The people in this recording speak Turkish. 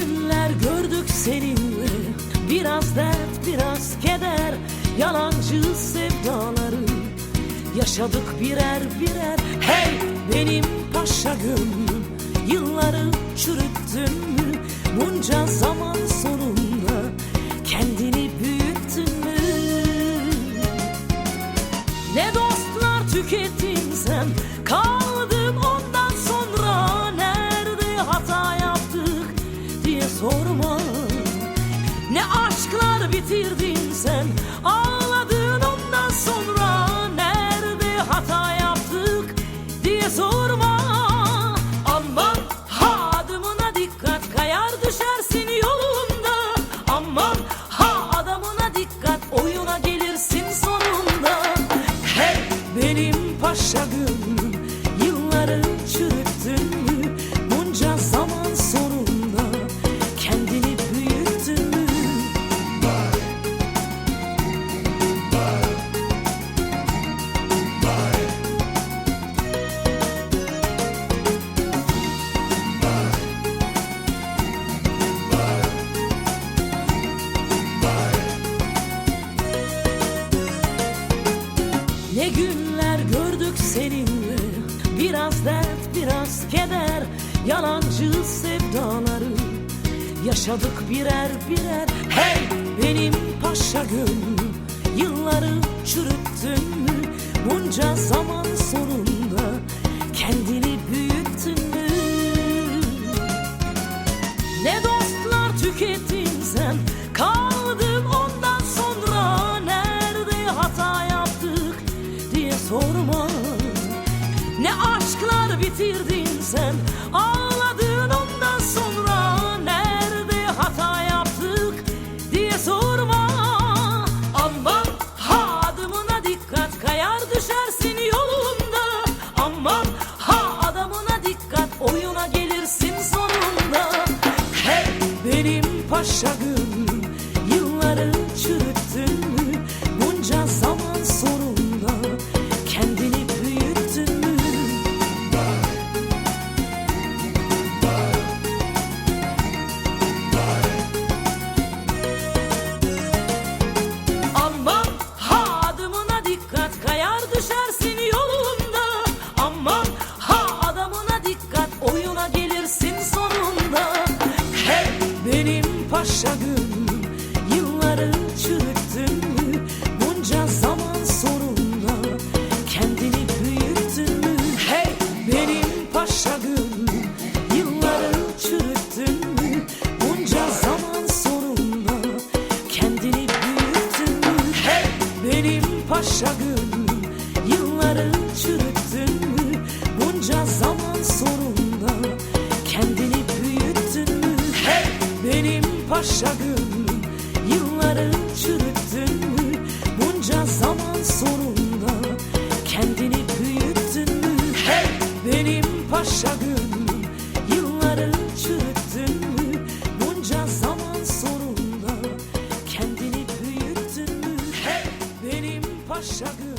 günler gördük seninle? Biraz dert biraz keder. Yalancı sevdaları Yaşadık birer birer. Hey benim paşa gönlüm Yılları çürüttün mü? Bunca zaman sonunda Kendini büyüttün mü? Ne dostlar tükettin sen? Kal bitirdin sen. Ağladın Ne günler gördük seninle. Biraz dert biraz keder. Yalancı sevdaları. Yaşadık birer birer. Hey benim paşa gönlüm. Yılları çürüttün mü? Bunca zaman sonunda Kendini büyüttün mü? Ne dostlar tükettin sen Ne aşklar bitirdin sen? Ağladın ondan sonra Nerede hata yaptık diye sorma. Aman ha adımına dikkat Kayar düşersin yolunda. Aman ha adamına dikkat Oyuna gelirsin sonunda. Hey benim paşa gönlüm gönlüm Yılları çürüttün mü? Bunca zaman sonunda Kendini büyüttün mü? Hey benim paşa gönlüm Yılları çürüttün mü? Bunca zaman sonunda Kendini büyüttün mü? Hey benim paşa gönlüm paşa gönlüm Yılları çürüttün. Mü Bunca zaman sonunda Kendini büyüttün mü? Hey! Benim paşa gönlüm Yılları çürüttün mü? Bunca zaman sonunda Kendini büyüttün mü? Hey! Benim paşa gönlüm